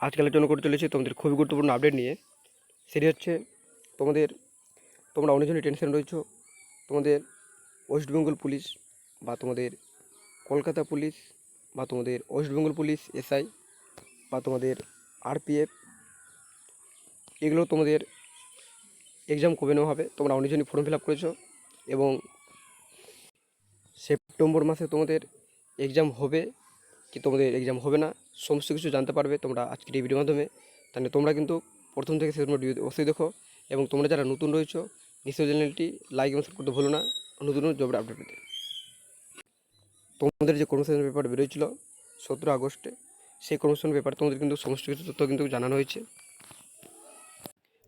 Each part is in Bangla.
আজকে আলোচনা করতে চলেছি তোমাদের খুবই গুরুত্বপূর্ণ আপডেট নিয়ে। সেটি হচ্ছে তোমাদের, তোমরা অনেকজনই টেনশন রয়েছো। তোমাদের ওয়েস্ট বেঙ্গল পুলিশ বা তোমাদের কলকাতা পুলিশ বা তোমাদের ওয়েস্ট বেঙ্গল পুলিশ এসআই বা তোমাদের আরপিএফ এগুলো তোমাদের এক্সাম কবে নেওয়া হবে, তোমরা অনেকজনই ফর্ম ফিল আপ করেছ এবং সেপ্টেম্বর মাসে তোমাদের এক্সাম হবে কি তোমাদের এক্সাম হবে না সমস্ত কিছু জানতে পারবে তোমরা আজকের এই ভিডিওর মাধ্যমে। তাহলে তোমরা কিন্তু প্রথম থেকে শেষ ভিডিও অবশ্যই দেখো এবং তোমরা যারা নতুন রয়েছো নিশ্চয় চ্যানেলটি লাইক এবং করতে ভুলো না নতুন জবের আপডেট পেতে। তোমাদের যে কর্মসংস্থান পেপার বেরোয়েছিল, সতেরো আগস্টে সেই কর্মসংস্থান পেপার তোমাদের কিন্তু সমস্ত কিছু তথ্য কিন্তু জানানো হয়েছে।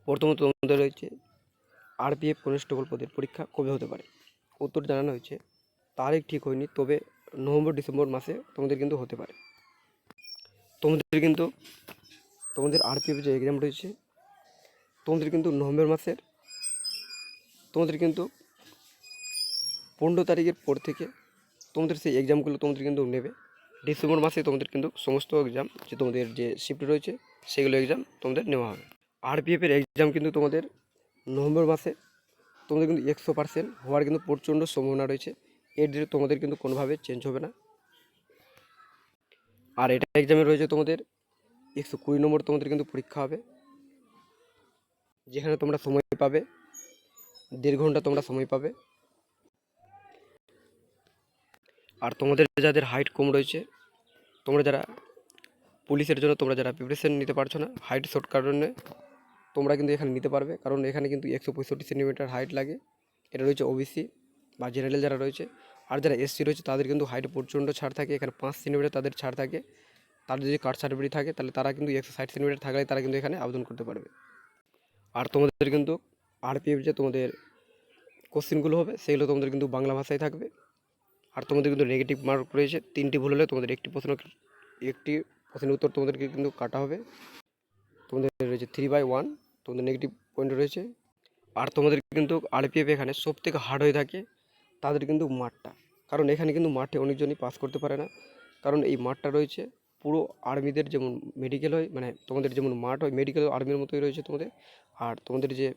প্রথমত তোমাদের রয়েছে আরপিএফ কনস্টেবল পদের পরীক্ষা কবে হতে পারে? উত্তর জানানো হয়েছে, তারিখ ঠিক হয়নি, তবে নভেম্বর, ডিসেম্বর মাসে তোমাদের কিন্তু হতে পারে। তোমাদের কিন্তু তোমাদের আরপিএফ যে এক্সাম রয়েছে তোমাদের কিন্তু নভেম্বর মাসের, তোমাদের কিন্তু পনেরো তারিখের পর থেকে তোমাদের সেই এক্সামগুলো তোমাদের কিন্তু নেবে। ডিসেম্বর মাসে তোমাদের কিন্তু সমস্ত এক্সাম যে তোমাদের যে শিফট রয়েছে, সেগুলো এক্সাম তোমাদের নেওয়া হবে। আরপিএফের এক্সাম কিন্তু তোমাদের নভেম্বর মাসে তোমাদের কিন্তু একশো পার্সেন্ট হওয়ার কিন্তু প্রচণ্ড সম্ভাবনা রয়েছে। এর তোমাদের কিন্তু কোনোভাবে চেঞ্জ হবে না। আর এটা এক্সামে রয়েছে তোমাদের একশো কুড়ি নম্বর, তোমাদের কিন্তু পরীক্ষা হবে। যেখানে তোমরা সময় পাবে, দেড় ঘণ্টা তোমরা সময় পাবে। আর তোমাদের যাদের হাইট কম রয়েছে, তোমরা যারা পুলিশের জন্য তোমরা যারা প্রিপারেশন নিতে পারছ না হাইট শর্ট কারণে তোমরা কিন্তু এখানে নিতে পারবে। কারণ এখানে কিন্তু একশো পঁয়ষট্টি সেন্টিমিটার হাইট লাগে। এটা রয়েছে ওবিসি বা জেনারেল যারা রয়েছে আর যারা এসসি রয়েছে, তাদের কিন্তু হাইট প্রচণ্ড ছাড় থাকে। এখানে পাঁচ সেন্টিমিটার তাদের ছাড় থাকে। তাদের যদি কাঠ সার্টিফিকেট থাকে, তাহলে তারা কিন্তু একশো ষাট সেন্টিমিটার থাকলে তারা কিন্তু এখানে আবেদন করতে পারবে। আর তোমাদের কিন্তু আরপিএফ যে তোমাদের কোশ্চেনগুলো হবে, সেগুলো তোমাদের কিন্তু বাংলা ভাষায় থাকবে। আর তোমাদের কিন্তু নেগেটিভ মার্ক রয়েছে। তিনটি ভুল হলে তোমাদের একটি প্রশ্ন একটি প্রশ্নের উত্তর তোমাদেরকে কিন্তু কাটা হবে। তোমাদের রয়েছে থ্রি বাই ওয়ান তোমাদের নেগেটিভ পয়েন্ট রয়েছে। আর তোমাদের কিন্তু আরপিএফ এখানে সব থেকে হার্ড হয়ে থাকে। তাদের কিন্তু মাঠটা। কারণ এখানে কিন্তু মাঠে অনেকজনই পাস করতে পারে না। কারণ এই মাঠটা রয়েছে পুরো আর্মিদের যেমন মেডিকেল হয় মানে তোমাদের যেমন মাঠ হয় মেডিকেল আর্মির মতোই রয়েছে তোমাদের। আর তোমাদের যে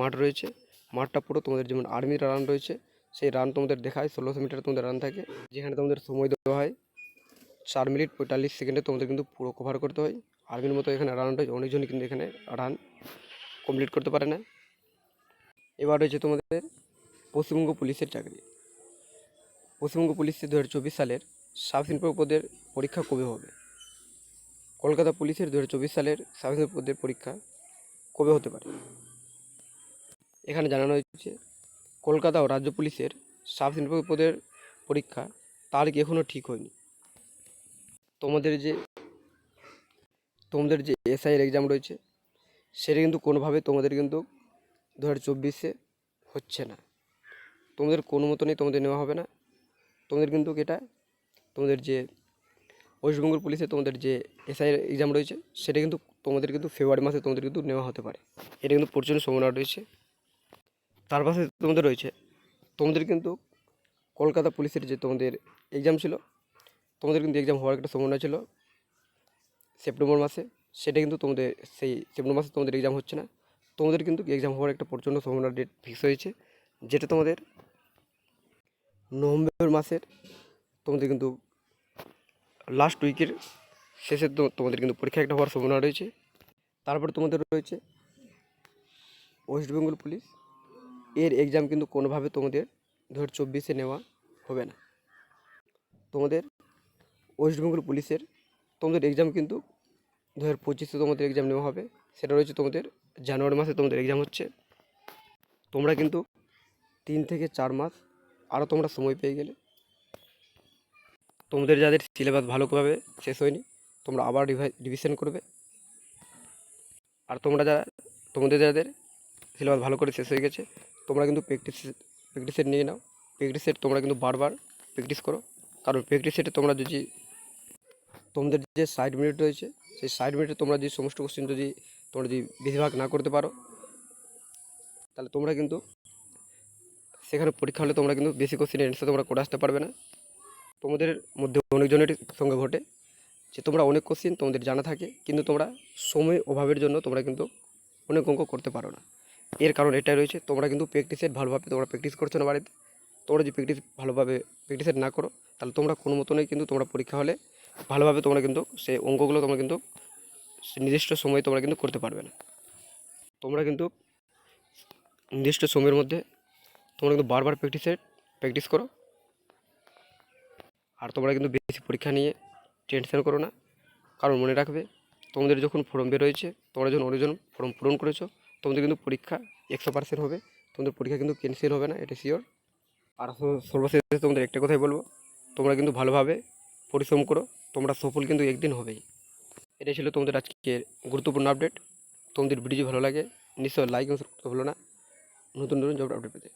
মাঠ রয়েছে, মাঠটা পুরো তোমাদের যেমন আর্মির রান রয়েছে, সেই রান তোমাদের দেখায় ষোলোশো মিটার তোমাদের রান থাকে। যেখানে তোমাদের সময় দেওয়া হয় চার মিনিট পঁয়তাল্লিশ সেকেন্ডে তোমাদের কিন্তু পুরো কভার করতে হয়। আর্মির মতো এখানে রান রয়েছে অনেকজনই কিন্তু এখানে রান কমপ্লিট করতে পারে না। এবার রয়েছে তোমাদের পশ্চিমবঙ্গ পুলিশের চাকরি। পশ্চিমবঙ্গ পুলিশের দু হাজার চব্বিশ সালের সাব পদের পরীক্ষা কবে হবে? কলকাতা পুলিশের দু হাজার চব্বিশ সালের সাব পদের পরীক্ষা কবে হতে পারে? এখানে জানানো হয়েছে, কলকাতা ও রাজ্য পুলিশের সাব পদের পরীক্ষা তারিখ এখনও ঠিক হয়নি? তোমাদের যে তোমাদের যে এসআইয়ের এক্সাম রয়েছে, সেটা কিন্তু কোনোভাবে তোমাদের কিন্তু দু হাজার চব্বিশে হচ্ছে না। তোমাদের কোনো মতনই তোমাদের নেওয়া হবে না। তোমাদের কিন্তু এটা, তোমাদের যে ওয়েস্ট বেঙ্গল পুলিশে তোমাদের যে এসআইয়ের এক্সাম রয়েছে, সেটা কিন্তু তোমাদের কিন্তু ফেব্রুয়ারি মাসে তোমাদের কিন্তু নেওয়া হতে পারে। এটা কিন্তু প্রচণ্ড সম্ভাবনা রয়েছে। তার পাশে তোমাদের রয়েছে, তোমাদের কিন্তু কলকাতা পুলিশের যে তোমাদের এক্সাম ছিল, তোমাদের কিন্তু এক্সাম হওয়ার একটা সম্ভাবনা ছিল সেপ্টেম্বর মাসে। সেটা কিন্তু তোমাদের সেই সেপ্টেম্বর মাসে তোমাদের এক্সাম হচ্ছে না। তোমাদের কিন্তু এক্সাম হওয়ার একটা প্রচণ্ড সম্ভাবনা ডেট ফিক্স হয়েছে, যেটা তোমাদের নভেম্বর মাসের তোমাদের কিন্তু লাস্ট উইকের শেষে তো তোমাদের কিন্তু পরীক্ষা একটা হওয়ার সম্ভাবনা রয়েছে। তারপর তোমাদের রয়েছে ওয়েস্ট বেঙ্গল পুলিশ এর এক্সাম কিন্তু কোনোভাবে তোমাদের দু হাজার চব্বিশে নেওয়া হবে না। তোমাদের ওয়েস্ট বেঙ্গল পুলিশের তোমাদের এক্সাম কিন্তু দু হাজার পঁচিশে তোমাদের এক্সাম নেওয়া হবে। সেটা রয়েছে তোমাদের জানুয়ারি মাসে তোমাদের এক্সাম হচ্ছে। তোমরা কিন্তু তিন থেকে চার মাস আরও তোমরা সময় পেয়ে গেলে। তোমাদের যাদের সিলেবাস ভালোভাবে শেষ হয়নি, তোমরা আবার রিভিশন করবে। আর তোমরা যারা, তোমাদের যাদের সিলেবাস ভালো করে শেষ হয়ে গেছে, তোমরা কিন্তু প্র্যাকটিস প্র্যাকটিস সেট নিয়ে নাও। প্র্যাকটিস সেট তোমরা কিন্তু বারবার প্র্যাকটিস করো। কারণ প্র্যাকটিস সেটে তোমরা যদি, তোমাদের যে সাইড মিনিট রয়েছে, সেই ষাট মিনিটে তোমরা যদি সমস্ত কোশ্চেন যদি, তোমরা যদি বেশিরভাগ না করতে পারো, তাহলে তোমরা কিন্তু সেখানে পরীক্ষা হলে তোমরা কিন্তু বেশি কোশ্চেনের অ্যান্সার তোমরা করে আসতে পারবে না। তোমাদের মধ্যে অনেকজনের সঙ্গে ঘটে যে তোমরা অনেক কোশ্চিন তোমাদের জানা থাকে, কিন্তু তোমরা সময় অভাবের জন্য তোমরা কিন্তু অনেক অঙ্ক করতে পারো না। এর কারণ এটাই রয়েছে, তোমরা কিন্তু প্র্যাকটিসের ভালোভাবে তোমরা প্র্যাকটিস করছ না বাড়িতে। তোমরা যদি প্র্যাকটিস ভালোভাবে প্র্যাকটিসের না করো, তাহলে তোমরা কোনো মতনই কিন্তু তোমরা পরীক্ষা হলে ভালোভাবে তোমরা কিন্তু সেই অঙ্কগুলো তোমরা কিন্তু সে নির্দিষ্ট সময়ে তোমরা কিন্তু করতে পারবে না। তোমরা কিন্তু নির্দিষ্ট সময়ের মধ্যে তোমরা কিন্তু বারবার প্র্যাকটিসের প্র্যাকটিস করো। আর তোমরা কিন্তু বেশি পরীক্ষা নিয়ে টেনশন করো না। কারণ মনে রাখবে, তোমাদের যখন ফর্ম বেরোয়েছে তোমরা যখন অনেকজন ফর্ম পূরণ করেছ, তোমাদের কিন্তু পরীক্ষা একশো পার্সেন্ট হবে। তোমাদের পরীক্ষা কিন্তু ক্যান্সেল হবে না, এটা শিওর আর সর্বশেষে তোমাদের একটা কথাই বলব, তোমরা কিন্তু ভালোভাবে পরিশ্রম করো, তোমরা সফল কিন্তু একদিন হবেই। এটা ছিল তোমাদের আজকের গুরুত্বপূর্ণ আপডেট তোমাদের ভিডিও ভালো লাগে নিশ্চয় লাইক করতে ভুলো না। নতুন নতুন জব আপডেট পেতে।